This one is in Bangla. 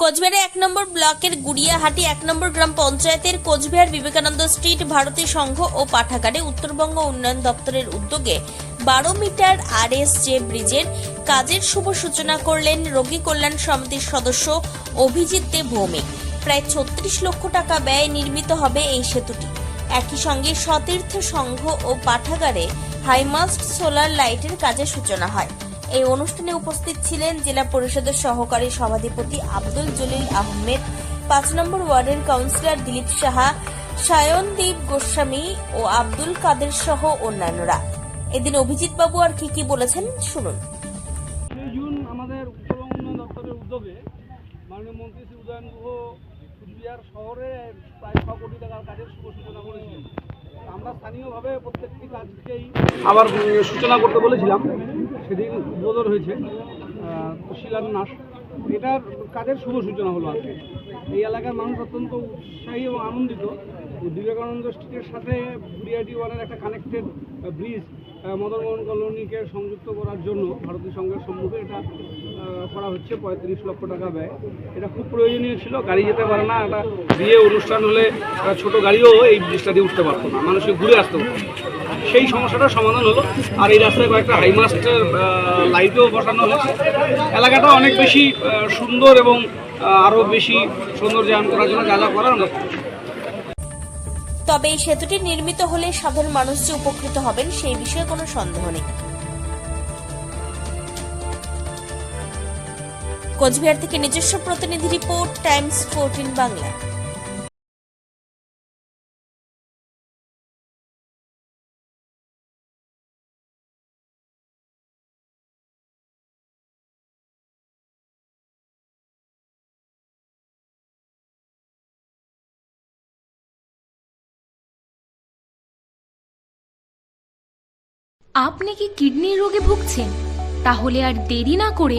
কোচবিহারে এক নম্বর ব্লকের গুড়িয়াহাটি, এক নম্বর গ্রাম পঞ্চায়েতের কোচবিহার বিবেকানন্দ স্ট্রিট ভারতী সংঘ ও পাঠাগারে উত্তরবঙ্গ উন্নয়ন দপ্তরের উদ্যোগে বারো মিটার আর এস জে ব্রিজের কাজের শুভ সূচনা করলেন রোগী কল্যাণ সমিতির সদস্য অভিজিৎ দে ভৌমিক। প্রায় ছত্রিশ লক্ষ টাকা ব্যয়ে নির্মিত হবে এই সেতুটি। একই সঙ্গে সতীর্থ সংঘ ও পাঠাগারে হাইমাস্ট সোলার লাইটের কাজের সূচনা হয়। এই অনুষ্ঠানে উপস্থিত ছিলেন জেলা পরিষদের সহকারী সভাধিপতি আব্দুল জলিল আহমেদ, পাঁচ নম্বর ওয়ার্ডের কাউন্সিলর দিলীপ সাহা, সায়নদীপ গোস্বামী ও আব্দুল কাদের সহ অন্যান্যরা। এদিন অভিজিৎ বাবু আর কি কি বলেছেন শুনুন। জুন আমাদের দপ্তরের উদ্যোগে মাননীয় মন্ত্রী শ্রী উদয়ন গুহ কুচবিহার শহরে প্রায় ছ কোটি টাকার কাজের শুভ সূচনা আবার সূচনা করতে বলেছিলাম। সেদিন উদ্বোধন হয়েছে শিলান্যাস এটার কাজের শুভ সূচনা হলো আজকে। এই এলাকার মানুষ অত্যন্ত উৎসাহী এবং আনন্দিত। বিবেকানন্দ স্ট্রিটের সাথে বুড়িয়াটি ওয়ানের একটা কানেক্টেড ব্রিজ মদন মোহন কলোনিকে সংযুক্ত করার জন্য ভারতীয় সংঘের সম্মুখে এটা করা হচ্ছে, পঁয়ত্রিশ লক্ষ টাকা ব্যয়। এটা খুব প্রয়োজনীয় ছিল, গাড়ি যেতে পারে না, একটা বিয়ে অনুষ্ঠান হলে ছোট গাড়িও এই ব্রিজটা দিয়ে উঠতে পারতো না, মানুষকে ঘুরে আসতে হতো। সেই সমস্যাটার সমাধান হলো, আর এই রাস্তায় কয়েকটা হাইমাস্টের লাইটও বসানো হয়েছে এলাকাটা অনেক বেশি সুন্দর এবং আরও বেশি সৌন্দর্যায়ন করার জন্য যা যা করার আমরা তবে এই সেতুটি নির্মিত হলে সাধারণ মানুষ যে উপকৃত হবেন, সেই বিষয়ে কোনো সন্দেহ নেই। কোচবিহার থেকে নিজস্ব প্রতিনিধি রিপোর্ট, টাইমস ফোরটিন বাংলা। আপনি কি কিডনির রোগে ভুগছেন? তাহলে আর দেরি না করে